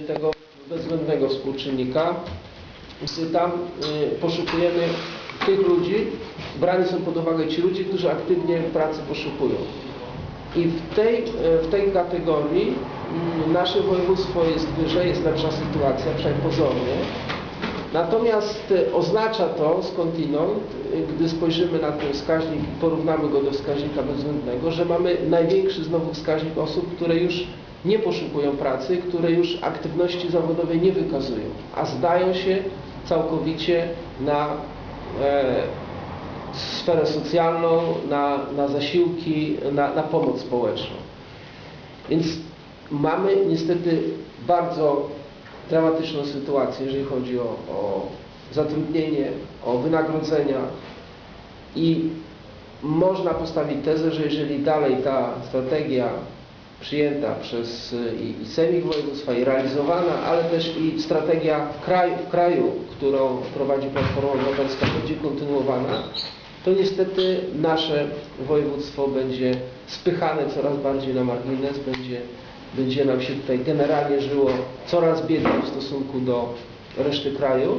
tego bezwzględnego współczynnika. Tam y, poszukujemy tych ludzi, brani są pod uwagę ci ludzie, którzy aktywnie pracy poszukują. I w tej, y, w tej kategorii mm, nasze województwo jest wyżej, jest lepsza sytuacja, przynajmniej pozornie. Natomiast y, oznacza to skądinąd, y, gdy spojrzymy na ten wskaźnik i porównamy go do wskaźnika bezwzględnego, że mamy największy znowu wskaźnik osób, które już nie poszukują pracy, które już aktywności zawodowej nie wykazują, a zdają się całkowicie na e, sferę socjalną, na, na zasiłki, na, na pomoc społeczną. Więc mamy niestety bardzo dramatyczną sytuację, jeżeli chodzi o, o zatrudnienie, o wynagrodzenia i można postawić tezę, że jeżeli dalej ta strategia przyjęta przez y, i, i Sejmik Województwa i realizowana, ale też i strategia w kraju, kraju, którą prowadzi Platforma Obywatelska będzie kontynuowana, to niestety nasze województwo będzie spychane coraz bardziej na margines, będzie, będzie nam się tutaj generalnie żyło coraz biedniej w stosunku do reszty kraju.